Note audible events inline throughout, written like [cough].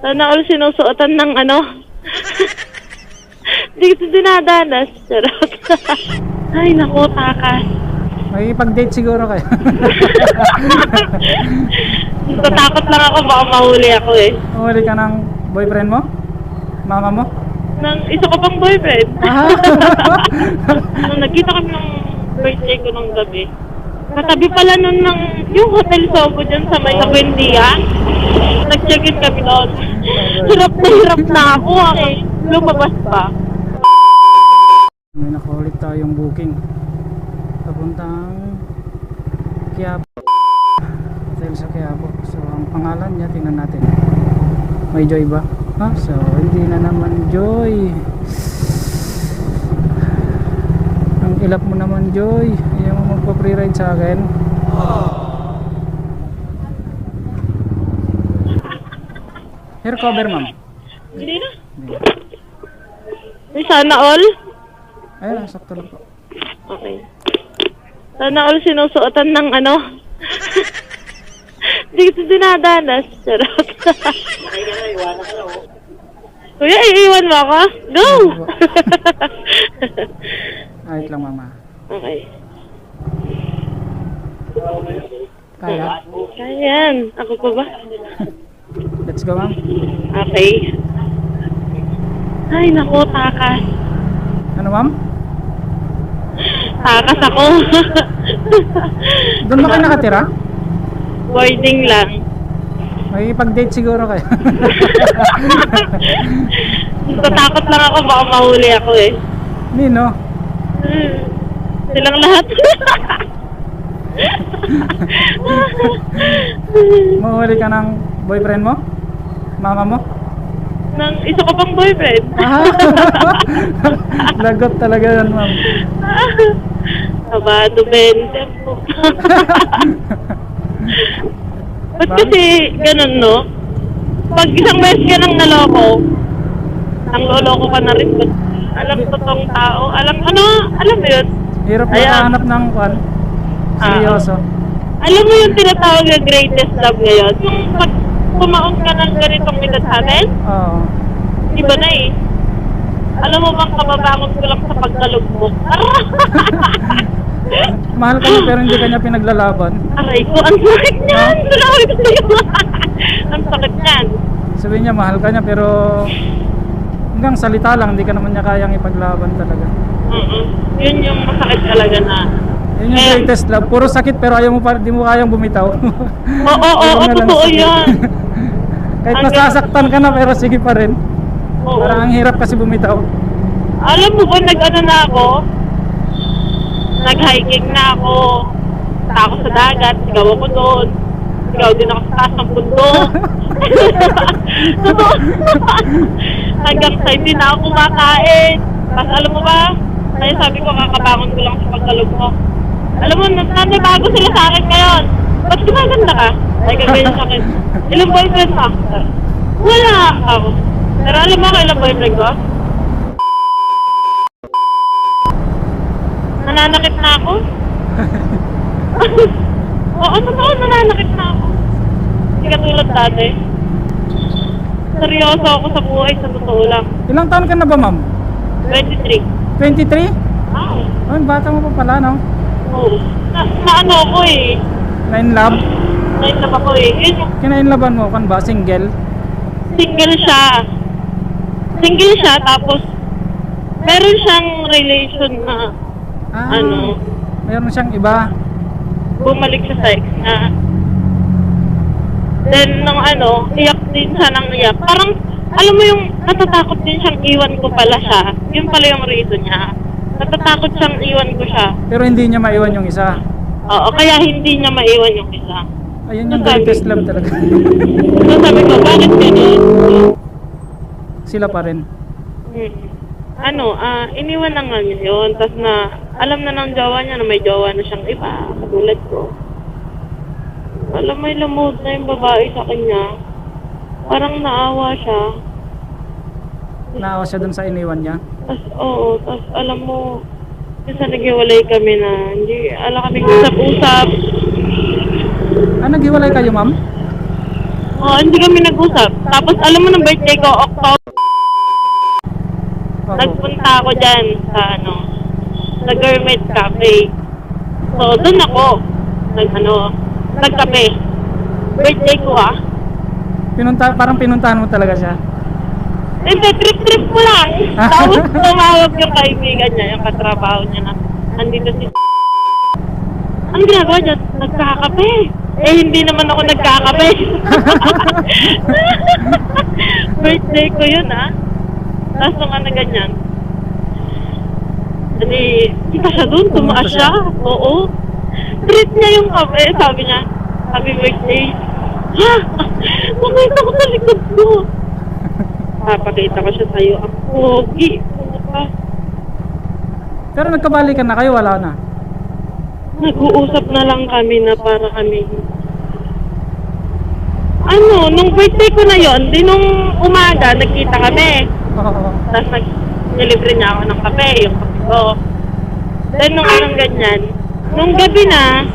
Sana all sinusuotan ng ano. [laughs] Dito dinadanas. Charot. [laughs] Ay, naku, takas. May pag-date siguro kayo. [laughs] Natatakot lang ako, baka mahuli ako eh. Umuli ka ng boyfriend mo? Mama mo? Nang isa ko pang boyfriend. Ah. Nung nagkita kami ng birthday ko nung gabi. Katabi pala nun ng yung Hotel Sobo dyan sa may Buendia. Nag-check-in kami doon. Hirap na hirap na ako. Lumabas pa. May nakaulit tayong booking. Papuntang Quiapo. Hotel sa Quiapo. So, ang pangalan niya, tingnan natin. May Joy ba? Ha? So, hindi na naman Joy. Ang ilap mo naman Joy. Ayaw mo magpa-free ride sa akin. Hair cover, ma'am. Hindi na. May sana all? Ayun, sakto lang po. Okay. Sana all sinusuotan ng ano. [laughs] Dito dinadanas. Charot. [laughs] Kuya, iiwan mo ako? Go! Ayos [laughs] lang, mama. okay. Kaya? Kaya yan. Ako pa ba? Let's go, ma'am. Okay. Ay, naku, takas. Ano, ma'am? Takas ako. [laughs] Doon ba kayo nakatira? Boarding lang. May pag-date siguro kayo. [laughs] Natatakot lang ako, baka mahuli ako eh. Nino? Hmm. Silang lahat. [laughs] Mahuli ka ng boyfriend mo? Mama mo? Nang isa ko pang boyfriend. [laughs] Ah, [laughs] Lagot talaga yan, ma'am. [laughs] Abado, Ben. Ba't kasi ganun, no? Pag isang beses ka nang naloko, ang loloko ka na rin. Ba't alam ko tong tao. Alam, ano? Alam mo yun? Hirap na Ayan. hanap ng kwan. Ah. Seryoso. Alam mo yung tinatawag na greatest love ngayon? Yung pag kumaon ka ng ganitong edad sa atin, Oo. iba na eh. Alam mo bang kababangon ko lang sa pagkalugmok? [laughs] Mahal ka niya pero hindi ka niya pinaglalaban. Aray ko, ang sakit niyan! Sinabi ko sa'yo. ang sakit niyan. Sabihin niya mahal ka niya pero hanggang salita lang hindi ka naman niya kayang ipaglaban talaga. Mm Yun yung masakit talaga na. Yun yung Eh. greatest love. Puro sakit pero ayaw mo pa, di mo kayang bumitaw. Oo, oo, oo, totoo yan. [laughs] Kahit Hanggang- nasasaktan ka na pero sige pa rin. Oo. Parang ang hirap kasi bumitaw. Alam mo ba, nag-ano na ako? Nag-hiking na ako. Punta ako sa dagat, sigaw ako doon. Sigaw din ako sa taas ng bundok. Totoo. Hanggang sa hindi na ako kumakain. Tapos alam mo ba, kaya sabi ko kakabangon ko lang sa pagkalog mo. Alam mo, nanibago sila sa akin ngayon. Ba't gumaganda ka? Ay, gaganyan sa akin. Ilang boyfriend mo? Wala ako. Pero alam mo kailang boyfriend ko? Nananakit na ako? [laughs] Oo, totoo, nananakit na ako. Hindi katulad dati. Seryoso ako sa buhay, sa totoo lang. Ilang taon ka na ba ma'am? 23. 23? Ah, Oh, bata mo pa pala no? oo. Na, na ano ako eh. Nine love? Na ako eh. Yun Kinainlaban mo kan ba? Single? single siya. Single siya, tapos meron siyang relation na Ah, ano, Mayroon siyang iba. bumalik siya sa ex niya. Then, nung ano, iyak din siya ng iyak. Parang, alam mo yung natatakot din siyang iwan ko pala siya. Yun pala yung reason niya. Natatakot siyang iwan ko siya. Pero hindi niya maiwan yung isa. Oo, kaya hindi niya maiwan yung isa. Ayun yung greatest love talaga. So sabi ko, bakit ganun? Sila pa rin. Hmm. Ano, ah, iniwan na nga niya yun. Tapos na, alam na ng jowa niya na may jowa na siyang iba, katulad ko. Alam, may lumod na yung babae sa kanya. Parang naawa siya. Naawa siya dun sa iniwan niya. Tapos, oo, tapos alam mo, kasi naghiwalay kami na, hindi, ala kaming usap-usap. Ah, naghiwalay kayo ma'am? Oo, hindi kami nag-usap. Tapos alam mo ng birthday ko, October, nagpunta ako dyan sa ano, sa Gourmet Cafe. So, doon ako, nag ano, nagkape. Birthday ko ah. Pinunta, parang pinuntahan mo talaga siya. Hindi, trip-trip ko lang. Tapos tumawag yung kaibigan niya, yung katrabaho niya na, andito si Ang ginagawa niya, nagkakape. Eh, hindi naman ako nagkakape. [laughs] Birthday ko yun, ah. Tapos nung ano ganyan. Hindi, kita siya doon, tumaas siya. Oo. Treat niya yung kape, sabi niya. Happy birthday. Ha? Nakita ko sa likod ko. Papakita ko siya sa'yo. Ang pogi. Ano pa? Pero nagkabalikan na kayo, wala na. Nag-uusap na lang kami na para kami. Ano, nung birthday ko na yon, di nung umaga, nagkita kami. Tapos nag nilibre niya ako ng kape, yung kape ko. Then nung anong ganyan, nung gabi na,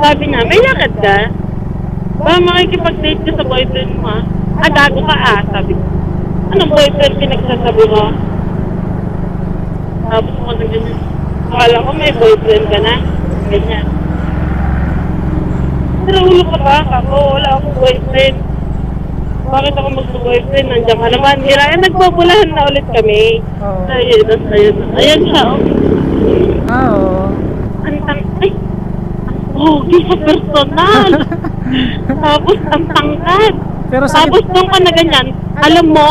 sabi niya, may lakad ka? Ba, makikipag-date ka sa boyfriend mo ah. Ah, ka ah, sabi ko. Anong boyfriend pinagsasabi mo? Tapos ako na ganyan. Akala ko may boyfriend ka na. Ganyan. Pero ulo ka ba? Ako, wala akong boyfriend. Bakit ako mag-boyfriend? Nandiyan ka naman. Hira, eh, nagbabulahan na ulit kami. Oo. Ayun, ayun. Ayan siya, oh. Ah, oo. Ang tang... Ay! Ang pogi sa personal! [laughs] Tapos ang tangkad. Pero sakit, Tapos nung ka na ganyan, alam mo,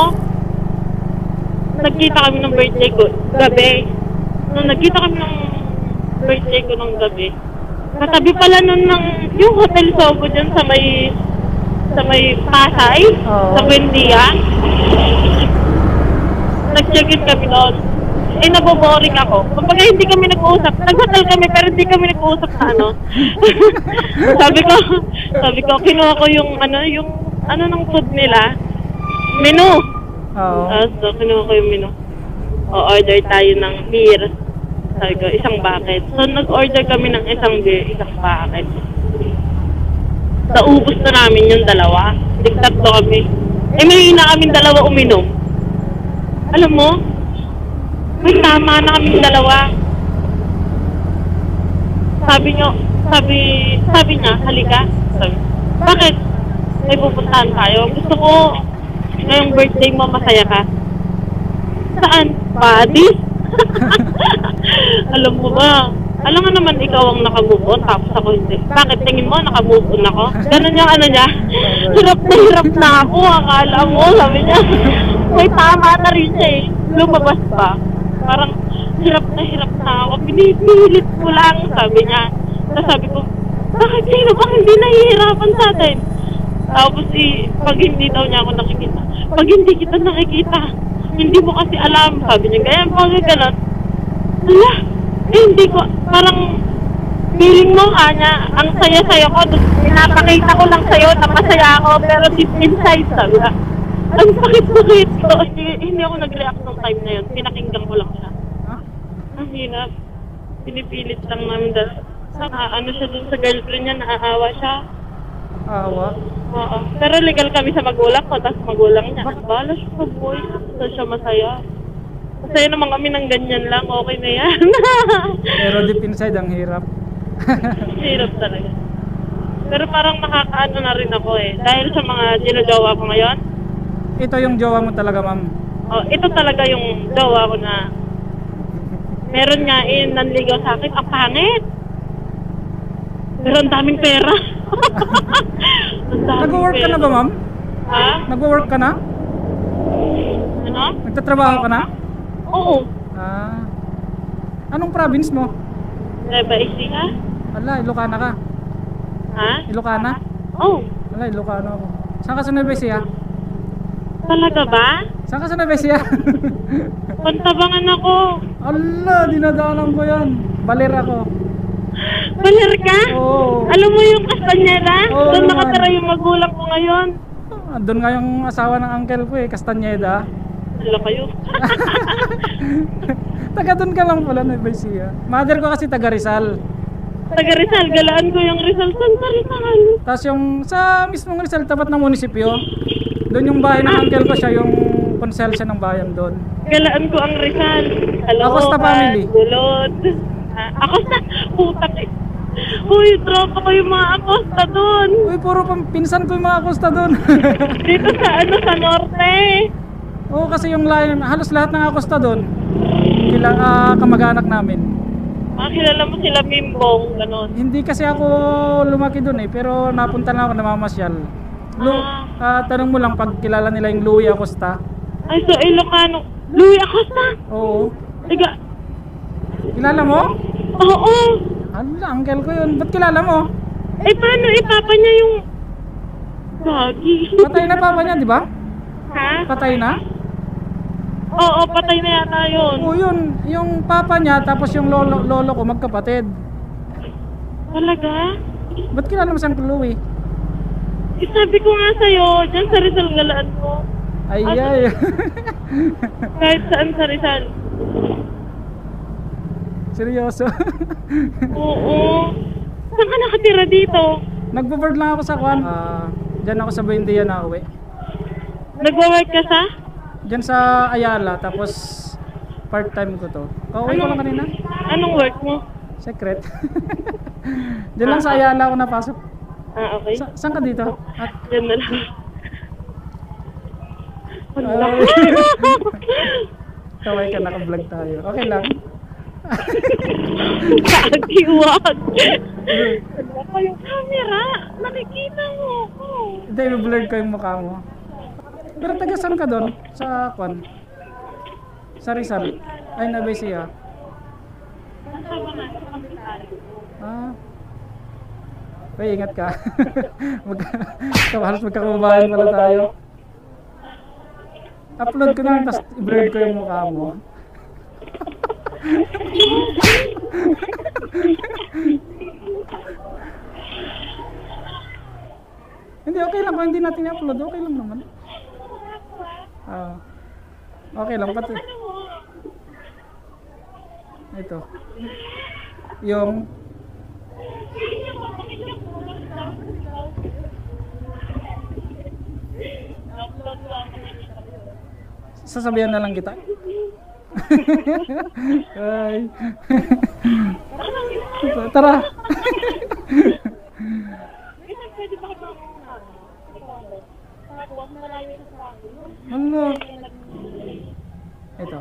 nagkita kami ng birthday ko gabi. Nung nagkita kami ng birthday ko ng gabi, katabi pala nun ng yung Hotel Sogo dyan sa may sa may Pasay, Oo. sa Buendia. Nag-check-in kami doon. Eh, naboboring ako. Kumbaga, hindi kami nag-uusap. Nag-hotel kami, pero hindi kami nag-uusap sa ano. [laughs] sabi ko, sabi ko, kinuha ko yung, ano, yung, ano ng food nila. Menu. oo. Uh, so, kinuha ko yung menu. O, order tayo ng beer. Sabi ko, isang bucket. So, nag-order kami ng isang beer, isang bucket. Naubos na namin yung dalawa. Tigtatlo kami. Eh, may na kami dalawa uminom. Alam mo, may tama na kami dalawa. Sabi nyo, sabi, sabi niya, halika. Sabi, bakit? May pupuntahan tayo. Gusto ko, ngayong birthday mo, masaya ka. Saan? Paris? [laughs] Alam mo ba? Alam nga naman ikaw ang nakamove on, tapos ako hindi. Bakit tingin mo nakamove on ako? Ganun yung ano niya. [laughs] Hirap na hirap na ako, akala mo, sabi niya. May tama na rin siya eh. Lumabas pa. Parang hirap na hirap na ako. Pinipilit ko lang, sabi niya. Tapos sabi ko, bakit sino ba hindi nahihirapan sa atin? Tapos si, pag hindi daw niya ako nakikita, pag hindi kita nakikita, hindi mo kasi alam, sabi niya. Kaya pag gano'n, ala, eh, hindi ko, parang feeling mo, Anya, ang saya-saya ko, pinapakita ko lang sa'yo na masaya ako, pero deep inside, sabi niya, ang sakit-sakit ko. Hindi, hindi ako nag-react nung time na yun. Pinakinggan ko lang siya. Ang hirap. Pinipilit lang namin dahil sa ano siya dun sa girlfriend niya, naaawa siya. awa. Oo. Pero legal kami sa magulang ko, tapos magulang niya. Bala siya sa boy. So siya masaya. Masaya naman kami ng ganyan lang. Okay na yan. [laughs] Pero deep inside, ang hirap. [laughs] Hirap talaga. Pero parang nakakaano na rin ako eh. Dahil sa mga ginajowa ko ngayon, Ito yung jowa mo talaga, ma'am. oh, ito talaga yung jowa ko na meron nga eh, nanligaw sa akin. Ang pangit! Pero ang daming pera. [laughs] Ang daming Nag-work ka na ba, ma'am? Ha? Nag-work ka na? Ano? Nagtatrabaho ka na? Oo. Ah. Anong province mo? Nueva Ecija? Ala, Ilocana ka. Ha? Ilocana? Oh, Ala, Ilocano ako. Saan ka sa Nueva Ecija? talaga ba? Saan ka sa Nueva Ecija? [laughs] Pantabangan ako. Ala, dinadaanan ko yan. Baler ako. Baler ka? Oo. Alam mo yung Castañeda? Oo Doon naman. nakatira yung magulang ko ngayon. Doon nga yung asawa ng uncle ko eh, Castañeda. Hala kayo. [laughs] [laughs] taga doon ka lang pala, Nueva Ecija. Mother ko kasi taga Rizal. Taga Rizal, galaan ko yung Rizal. Saan sa Rizal? Tapos yung sa mismong Rizal, tapat ng munisipyo, doon yung bahay ng uncle ko siya, yung konselsya ng bayan doon. Galaan ko ang Rizal. Hello, Acosta family. Gulod. Ah, Acosta. Putak eh. Uy, tropa ko yung mga Acosta doon. Uy, puro pang pinsan ko yung mga kusta doon. Dito sa ano, sa norte. Oo, kasi yung line, halos lahat ng Acosta doon, kila ah, kamag-anak namin. Ah, kilala mo sila Mimbong, ganon. Hindi kasi ako lumaki doon eh, pero napunta na ako namamasyal. Lu Ah. ah, tanong mo lang pag kilala nila yung Louie Acosta. Ay, so Ilocano. Louis Acosta. Oo. Tiga. Kilala mo? Oo. Hala, uncle ko yun. Ba't kilala mo? Eh, paano ipapa niya yung... Gagi. Patay na papa niya, di ba? Ha? Patay na? Oo, patay na yata yun. Oo, yun. Yung papa niya, tapos yung lolo, lolo ko, magkapatid. Talaga? Ba't kilala mo si Uncle Louie? Eh, sabi ko nga sa'yo, dyan sa Rizal galaan mo. Ay, Ah, ay. Kahit saan sa Rizal. Seryoso. [laughs] Oo. Saan ka nakatira dito? Nagbo-board lang ako sa kwan. Ah, diyan ako sa Buendia na uwi. Nagwa-work ka sa? Diyan sa Ayala, tapos part-time ko to. Kauwi ko lang kanina. Anong work mo? Secret. [laughs] diyan lang sa Ayala ako napasok. Ah, okay. Sa, saan ka dito? At, Diyan na lang. Wala. Ay. [laughs] kaway ka, naka-vlog tayo. Okay lang. Kagiwag. Wala [laughs] pa yung camera. Nakikita mo ako. Hindi, i-blur ko yung mukha mo. Pero taga saan ka doon? Sa kwan? Sa Rizal? Ay, Nabesiya. Ah. Uy, ingat ka. [laughs] Magka, halos magkakababayan pala tayo. Upload ko na, tapos i-blur ko yung mukha mo. [laughs] Hindi, okay lang. Kung hindi natin i-upload, okay lang naman. Ah. okay lang. Pati. Ito. Yung... Sasabihan na lang kita. [laughs] Ay. Tara. Ano? Ito.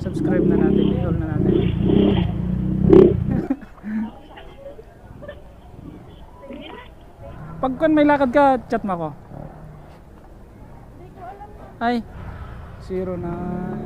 Subscribe na natin. I-all na natin. [laughs] Pag kun may lakad ka, chat mo ako. Ay. Zero nine.